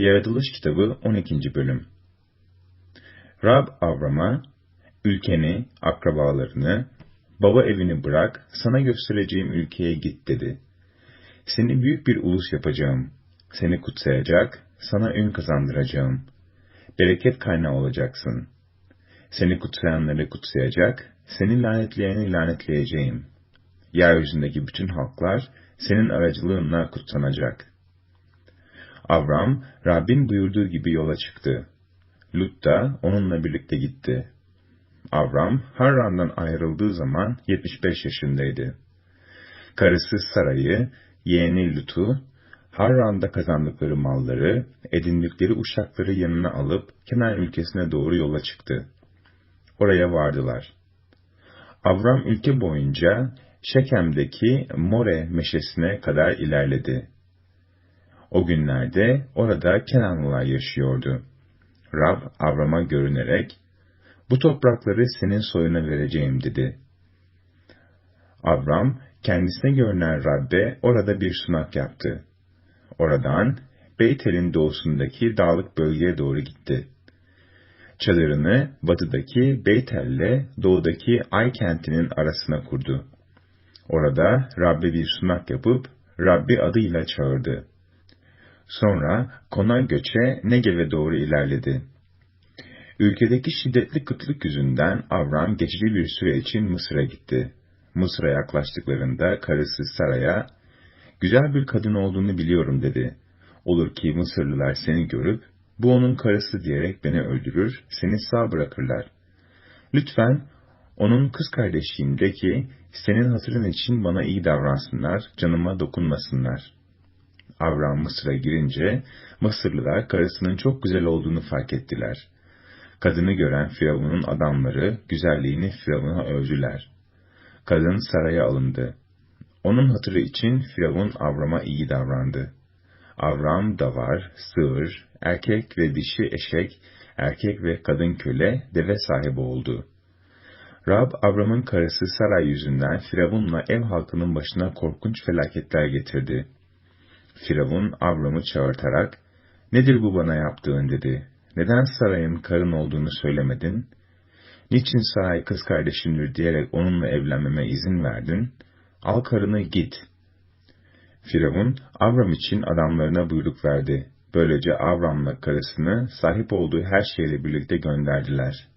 Yaratılış kitabı 12. bölüm Rab Avram'a, ülkeni, akrabalarını, baba evini bırak, sana göstereceğim ülkeye git dedi. Seni büyük bir ulus yapacağım. Seni kutsayacak, sana ün kazandıracağım. Bereket kaynağı olacaksın. Seni kutsayanları kutsayacak, seni lanetleyeni lanetleyeceğim. Yeryüzündeki bütün halklar senin aracılığınla kutsanacak. Avram, Rabbin buyurduğu gibi yola çıktı. Lut da onunla birlikte gitti. Avram, Harran'dan ayrıldığı zaman 75 yaşındaydı. Karısı Saray'ı, yeğeni Lut'u, Harran'da kazandıkları malları, edindikleri uşakları yanına alıp Kenan ülkesine doğru yola çıktı. Oraya vardılar. Avram ülke boyunca Şekem'deki More meşesine kadar ilerledi. O günlerde orada Kenanlılar yaşıyordu. Rab Avram'a görünerek, bu toprakları senin soyuna vereceğim dedi. Avram, kendisine görünen Rabbe orada bir sunak yaptı. Oradan Beytel'in doğusundaki dağlık bölgeye doğru gitti. Çadırını batıdaki Beytel'le doğudaki Ay kentinin arasına kurdu. Orada Rabbe bir sunak yapıp Rabbi adıyla çağırdı. Sonra konak göçe Negev'e doğru ilerledi. Ülkedeki şiddetli kıtlık yüzünden Avram geçici bir süre için Mısır'a gitti. Mısır'a yaklaştıklarında karısı Sara'ya, güzel bir kadın olduğunu biliyorum dedi. Olur ki Mısırlılar seni görüp, bu onun karısı diyerek beni öldürür, seni sağ bırakırlar. Lütfen onun kız kardeşiyim de ki, senin hatırın için bana iyi davransınlar, canıma dokunmasınlar.'' Avram Mısır'a girince Mısırlılar karısının çok güzel olduğunu fark ettiler. Kadını gören Firavun'un adamları güzelliğini Firavun'a övdüler. Kadın saraya alındı. Onun hatırı için Firavun Avram'a iyi davrandı. Avram davar, sığır, erkek ve dişi eşek, erkek ve kadın köle, deve sahibi oldu. Rab, Avram'ın karısı Saray yüzünden Firavun'la ev halkının başına korkunç felaketler getirdi. Firavun Avram'ı çağırtarak, nedir bu bana yaptığın dedi. Neden sarayın karın olduğunu söylemedin? Niçin saray kız kardeşimdir diyerek onunla evlenmeme izin verdin? Al karını git. Firavun, Avram için adamlarına buyruk verdi. Böylece Avram'la karısını sahip olduğu her şeyle birlikte gönderdiler.